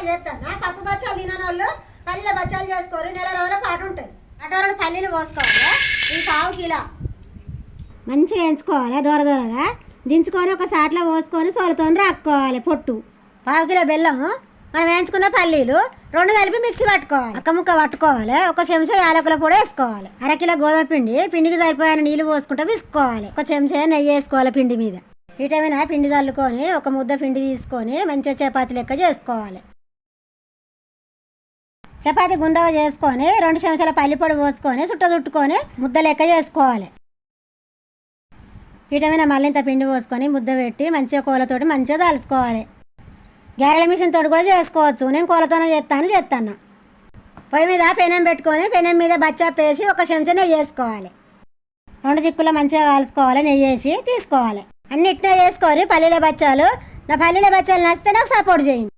బచ్చాలు చేస్తాను పప్పు బచ్చాలు తినని వాళ్ళు పల్లె బచ్చాలు చేసుకోరు. నెల రోజుల పాటు ఉంటుంది అటు పల్లీలు పోసుకోవాలి. ఈ పావు కిలో. మంచిగా ఎంచుకోవాలి. దూర దూరగా. దించుకొని ఒక సాట్లో పోసుకొని సోలతో రాక్కోవాలి పొట్టు. పావు కిలో బెల్లము. మనం వేయించుకున్న పల్లీలు రెండు కలిపి మిక్సీ పట్టుకోవాలి. అక్క ముక్క పట్టుకోవాలి. ఒక చెంచా యాలకుల పొడి వేసుకోవాలి. అరకిలో గోధుమ పిండి. పిండికి సరిపోయిన నీళ్ళు పోసుకుంటే విసుకోవాలి ఒక చెంచా నెయ్యి వేసుకోవాలి పిండి మీద. విటమిన్ పిండి చల్లుకొని ఒక ముద్ద పిండి తీసుకొని మంచిగా చపాతీ లెక్క చేసుకోవాలి. చపాతి గుండగా చేసుకొని రెండు చెంచాల పల్లిపొడి పోసుకొని చుట్ట చుట్టుకొని ముద్ద లెక్క చేసుకోవాలి. పీఠమైన మళ్ళీ ఇంత పిండి పోసుకొని ముద్ద పెట్టి మంచిగా కూలతోటి మంచిగా దాల్చుకోవాలి గ్యారెల మిషన్ తోటి కూడా చేసుకోవచ్చు. నేను కూలతోనే చేస్తాను చేస్తాను పొయ్యి మీద పెనం పెట్టుకొని పెనం మీద బచ్చా పేసి ఒక చెంచా నెయ్యి వేసుకోవాలి. రెండు దిక్కులో మంచిగా కాల్చుకోవాలి నెయ్యి వేసి తీసుకోవాలి. అన్నిటినే వేసుకోవాలి పల్లీల బచ్చాలు నా పల్లీల బచ్చాలు నచ్చితే నాకు సపోర్ట్ చేయండి.